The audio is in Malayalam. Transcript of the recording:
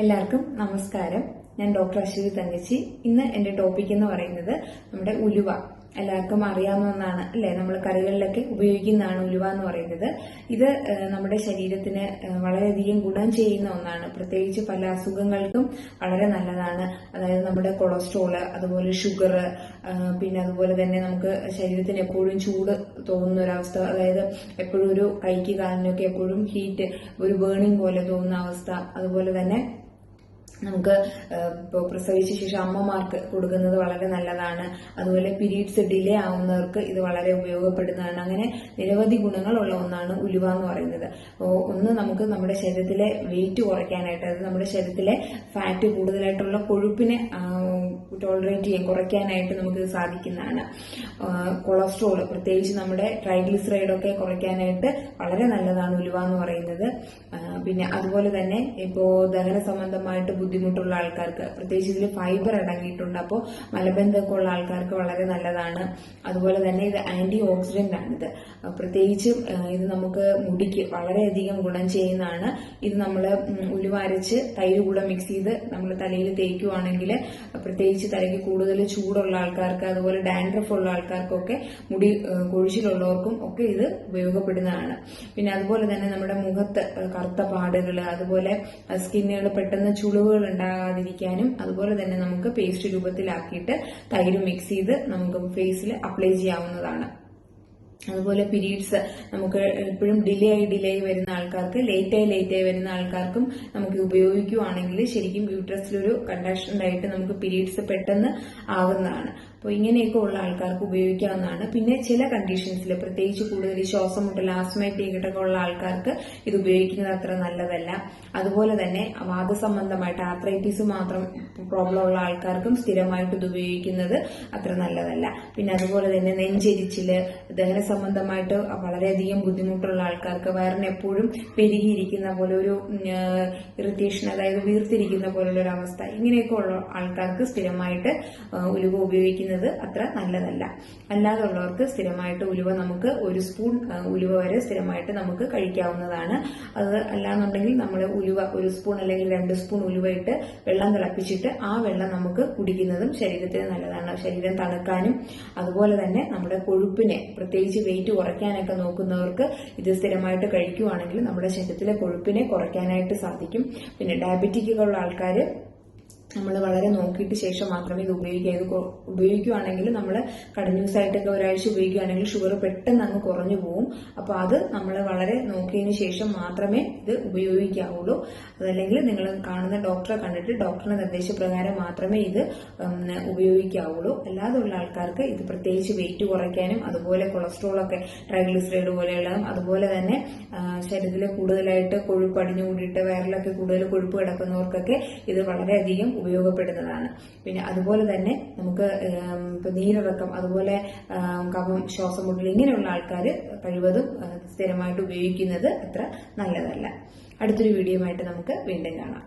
എല്ലാവർക്കും നമസ്കാരം. ഞാൻ ഡോക്ടർ അശ്വതി തങ്കച്ചി. ഇന്ന് എന്റെ ടോപ്പിക് എന്ന് പറയുന്നത് നമ്മുടെ ഉലുവ. എല്ലാവർക്കും അറിയാവുന്ന ഒന്നാണ് അല്ലെ? നമ്മൾ കറികളിലൊക്കെ ഉപയോഗിക്കുന്നതാണ് ഉലുവ എന്ന് പറയുന്നത്. ഇത് നമ്മുടെ ശരീരത്തിന് വളരെയധികം ഗുണം ചെയ്യുന്ന ഒന്നാണ്. പ്രത്യേകിച്ച് പല അസുഖങ്ങൾക്കും വളരെ നല്ലതാണ്. അതായത് നമ്മുടെ കൊളസ്ട്രോൾ അതുപോലെ ഷുഗർ പിന്നെ അതുപോലെ തന്നെ നമുക്ക് ശരീരത്തിന് എപ്പോഴും ചൂട് തോന്നുന്ന ഒരവസ്ഥ അതായത് എപ്പോഴും ഒരു കൈക്ക് കാലിനൊക്കെ എപ്പോഴും ഹീറ്റ് ഒരു ബേണിംഗ് പോലെ തോന്നുന്ന അവസ്ഥ അതുപോലെ തന്നെ നമുക്ക് ഇപ്പോൾ പ്രസവിച്ച ശേഷം അമ്മമാർക്ക് കൊടുക്കുന്നത് വളരെ നല്ലതാണ്. അതുപോലെ പീരീഡ്സ് ഡിലേ ആവുന്നവർക്ക് ഇത് വളരെ ഉപയോഗപ്പെടുന്നതാണ്. അങ്ങനെ നിരവധി ഗുണങ്ങളുള്ള ഒന്നാണ് ഉലുവ എന്ന് പറയുന്നത്. ഒന്ന് നമുക്ക് നമ്മുടെ ശരീരത്തിലെ വെയിറ്റ് കുറയ്ക്കാനായിട്ട് അതായത് നമ്മുടെ ശരീരത്തിലെ ഫാറ്റ് കൂടുതലായിട്ടുള്ള കൊഴുപ്പിനെ ടോളറേറ്റ് ചെയ്യാൻ കുറയ്ക്കാനായിട്ട് നമുക്ക് സാധിക്കുന്നതാണ്. കൊളസ്ട്രോൾ പ്രത്യേകിച്ച് നമ്മുടെ ട്രൈഗ്ലിസറൈഡ് ഒക്കെ കുറയ്ക്കാനായിട്ട് വളരെ നല്ലതാണ് ഉലുവ എന്ന് പറയുന്നത്. പിന്നെ അതുപോലെ തന്നെ ഇപ്പോൾ ദഹന സംബന്ധമായിട്ട് ബുദ്ധിമുട്ടുള്ള ആൾക്കാർക്ക് പ്രത്യേകിച്ച് ഇതിൽ ഫൈബർ അടങ്ങിയിട്ടുണ്ട്. അപ്പോൾ മലബന്ധമൊക്കെ ഉള്ള ആൾക്കാർക്ക് വളരെ നല്ലതാണ്. അതുപോലെ തന്നെ ഇത് ആന്റി ഓക്സിഡന്റ് ആണിത് പ്രത്യേകിച്ചും ഇത് നമുക്ക് മുടിക്ക് വളരെയധികം ഗുണം ചെയ്യുന്നതാണ്. ഇത് നമ്മൾ ഉലുവാരച്ച് തൈര് കൂടെ മിക്സ് ചെയ്ത് നമ്മൾ തലയിൽ തേക്കുവാണെങ്കിൽ പ്രത്യേകിച്ച് തലയ്ക്ക് കൂടുതൽ ചൂടുള്ള ആൾക്കാർക്ക് അതുപോലെ ഡാൻഡ്രഫ് ഉള്ള ആൾക്കാർക്കൊക്കെ മുടി കൊഴിച്ചിലുള്ളവർക്കും ഒക്കെ ഇത് ഉപയോഗപ്പെടുന്നതാണ്. പിന്നെ അതുപോലെ തന്നെ നമ്മുടെ മുഖത്ത് കറുത്ത പാടുകൾ അതുപോലെ സ്കിന്നുകൾ പെട്ടെന്ന് ചുളിവുകൾ ഉണ്ടാകാതിരിക്കാനും അതുപോലെ തന്നെ നമുക്ക് പേസ്റ്റ് രൂപത്തിലാക്കിയിട്ട് തൈര് മിക്സ് ചെയ്ത് നമുക്ക് ഫേസിൽ അപ്ലൈ ചെയ്യാവുന്നതാണ്. അതുപോലെ പീരീഡ്സ് നമുക്ക് എപ്പോഴും ഡിലേ ആയി ഡിലേ ആയി വരുന്ന ആൾക്കാർക്ക് ലേറ്റ് ആയി ലേറ്റ് ആയി വരുന്ന ആൾക്കാർക്കും നമുക്ക് ഉപയോഗിക്കുവാണെങ്കിൽ ശരിക്കും യൂട്രസിലൊരു കണ്ടക്ഷൻ ആയിട്ട് നമുക്ക് പീരീഡ്സ് പെട്ടെന്ന് ആവുന്നതാണ്. അപ്പോൾ ഇങ്ങനെയൊക്കെ ഉള്ള ആൾക്കാർക്ക് ഉപയോഗിക്കാവുന്നതാണ്. പിന്നെ ചില കണ്ടീഷൻസിൽ പ്രത്യേകിച്ച് കൂടുതൽ ഈ ശ്വാസം മുട്ടൽ ആസ്മൈറ്റിക് ഒക്കെ ഉള്ള ആൾക്കാർക്ക് ഇത് ഉപയോഗിക്കുന്നത് അത്ര നല്ലതല്ല. അതുപോലെ തന്നെ വാദസംബന്ധമായിട്ട് ആർത്രൈറ്റിസ് മാത്രം പ്രോബ്ലം ഉള്ള ആൾക്കാർക്കും സ്ഥിരമായിട്ട് ഇത് ഉപയോഗിക്കുന്നത് അത്ര നല്ലതല്ല. പിന്നെ അതുപോലെ തന്നെ നെഞ്ചെരിച്ചിൽ ദഹന സംബന്ധമായിട്ട് വളരെയധികം ബുദ്ധിമുട്ടുള്ള ആൾക്കാർക്ക് വയറിന് എപ്പോഴും പെരുകിയിരിക്കുന്ന പോലെ ഒരു ഇറിറ്റേഷൻ അതായത് വീർത്തിരിക്കുന്ന പോലുള്ള ഒരു അവസ്ഥ ഇങ്ങനെയൊക്കെ ഉള്ള ആൾക്കാർക്ക് സ്ഥിരമായിട്ട് ഉലുവ ഉപയോഗിക്കുന്നത് അത്ര നല്ലതല്ല. അല്ലാതെ ഉള്ളവർക്ക് സ്ഥിരമായിട്ട് ഉലുവ നമുക്ക് ഒരു സ്പൂൺ ഉലുവ വരെ സ്ഥിരമായിട്ട് നമുക്ക് കഴിക്കാവുന്നതാണ്. അത് അല്ലാന്നുണ്ടെങ്കിൽ നമ്മൾ ഉലുവ ഒരു സ്പൂൺ അല്ലെങ്കിൽ രണ്ട് സ്പൂൺ ഉലുവ ഇട്ട് വെള്ളം തിളപ്പിച്ചിട്ട് ആ വെള്ളം നമുക്ക് കുടിക്കുന്നതും ശരീരത്തിന് നല്ലതാണ്. ശരീരം തണുക്കാനും അതുപോലെ തന്നെ നമ്മുടെ കൊഴുപ്പിനെ പ്രത്യേകിച്ച് വെയിറ്റ് കുറയ്ക്കാനൊക്കെ നോക്കുന്നവർക്ക് ഇത് സ്ഥിരമായിട്ട് കഴിക്കുവാണെങ്കിൽ നമ്മുടെ ശരീരത്തിലെ കൊഴുപ്പിനെ കുറയ്ക്കാനായിട്ട് സാധിക്കും. പിന്നെ ഡയബറ്റിക്കുള്ള ആൾക്കാർ നമ്മൾ വളരെ നോക്കിയിട്ട് ശേഷം മാത്രമേ ഇത് ഉപയോഗിക്കുക ഇത് ഉപയോഗിക്കുകയാണെങ്കിൽ നമ്മൾ കണ്ടിന്യൂസ് ആയിട്ടൊക്കെ ഒരാഴ്ച ഉപയോഗിക്കുകയാണെങ്കിൽ ഷുഗർ പെട്ടെന്ന് അങ്ങ് കുറഞ്ഞു പോകും അപ്പോൾ അത് നമ്മൾ വളരെ നോക്കിയതിന് ശേഷം മാത്രമേ ഇത് ഉപയോഗിക്കാവുള്ളൂ. അതല്ലെങ്കിൽ നിങ്ങൾ കാണുന്ന ഡോക്ടറെ കണ്ടിട്ട് ഡോക്ടറുടെ നിർദ്ദേശപ്രകാരം മാത്രമേ ഇത് ഉപയോഗിക്കാവുള്ളൂ. അല്ലാതെയുള്ള ആൾക്കാർക്ക് ഇത് പ്രത്യേകിച്ച് വെയിറ്റ് കുറയ്ക്കാനും അതുപോലെ കൊളസ്ട്രോൾ ഒക്കെ ട്രൈഗ്ലിസറൈഡ് പോലെയുള്ളതും അതുപോലെ തന്നെ ശരീരത്തിൽ കൂടുതലായിട്ട് കൊഴുപ്പ് അടിഞ്ഞു കൂടിയിട്ട് വയറിലൊക്കെ കൂടുതൽ കൊഴുപ്പ് കിടക്കുന്നവർക്കൊക്കെ ഇത് വളരെയധികം ഉപയോഗപ്പെടുന്നതാണ്. പിന്നെ അതുപോലെ തന്നെ നമുക്ക് ഇപ്പൊ നീരിറക്കം അതുപോലെ കഫം ശ്വാസം മുട്ടൽ ഇങ്ങനെയുള്ള ആൾക്കാർ കഴിവതും സ്ഥിരമായിട്ട് ഉപയോഗിക്കുന്നത് അത്ര നല്ലതല്ല. അടുത്തൊരു വീഡിയോ ആയിട്ട് നമുക്ക് വീണ്ടും കാണാം.